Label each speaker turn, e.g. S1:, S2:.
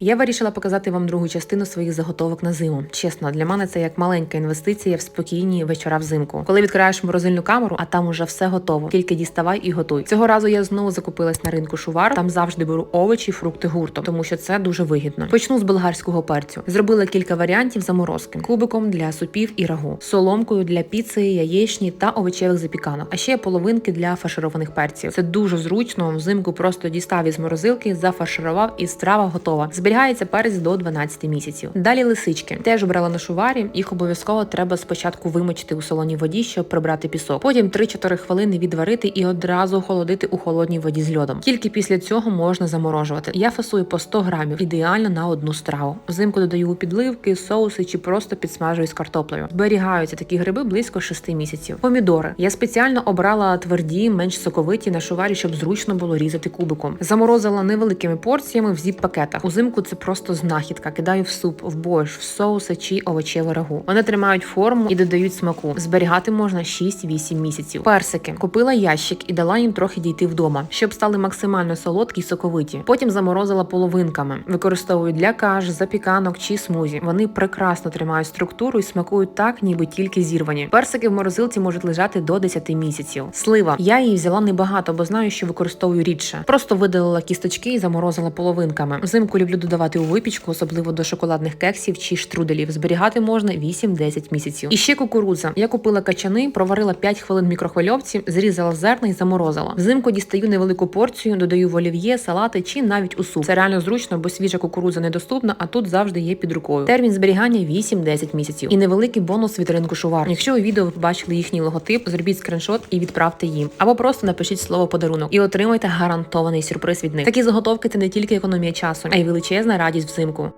S1: Я вирішила показати вам другу частину своїх заготовок на зиму. Чесно, для мене це як маленька інвестиція в спокійні вечора взимку. Коли відкриваєш морозильну камеру, а там уже все готово. Тільки діставай і готуй. Цього разу я знову закупилась на ринку шувар. Там завжди беру овочі, фрукти гуртом, тому що це дуже вигідно. Почну з болгарського перцю. Зробила кілька варіантів заморозки: кубиком для супів і рагу, соломкою для піци, яєчні та овочевих запіканок. А ще половинки для фаршированих перців. Це дуже зручно. Взимку просто дістав із морозилки, зафарширував і страва готова. Зберігається перець до 12 місяців. Далі лисички. Теж брала на шуварі. Їх обов'язково треба спочатку вимочити у солоній воді, щоб прибрати пісок. Потім 3-4 хвилини відварити і одразу охолодити у холодній воді з льодом. Тільки після цього можна заморожувати. Я фасую по 100 грамів, ідеально на одну страву. Взимку додаю у підливки, соуси чи просто підсмажую з картоплею. Зберігаються такі гриби близько 6 місяців. Помідори. Я спеціально обрала тверді, менш соковиті на шуварі, щоб зручно було різати кубиком. Заморозила невеликими порціями в зіп-пакетах. Узимку це просто знахідка. Кидаю в суп, в борщ, в соуси чи овочеве рагу. Вони тримають форму і додають смаку. Зберігати можна 6-8 місяців. Персики купила ящик і дала їм трохи дійти вдома, щоб стали максимально солодкі й соковиті. Потім заморозила половинками. Використовую для каш, запіканок чи смузі. Вони прекрасно тримають структуру і смакують так, ніби тільки зірвані. Персики в морозилці можуть лежати до 10 місяців. Слива. Я її взяла небагато, бо знаю, що використовую рідше. Просто видалила кісточки і заморозила половинками. Взимку люблю додавати у випічку, особливо до шоколадних кексів чи штруделів. Зберігати можна 8-10 місяців. І ще кукурудза. Я купила качани, проварила 5 хвилин мікрохвильовці, зрізала зерна і заморозила. Взимку дістаю невелику порцію, додаю в олів'є, салати чи навіть у суп. Це реально зручно, бо свіжа кукурудза недоступна, а тут завжди є під рукою. Термін зберігання 8-10 місяців. І невеликий бонус від ринку шувар. Якщо у відео ви побачили їхній логотип, зробіть скріншот і відправте їм. Або просто напишіть слово подарунок і отримайте гарантований сюрприз від них. Такі заготовки це не тільки економія часу, а й величезна радість взимку.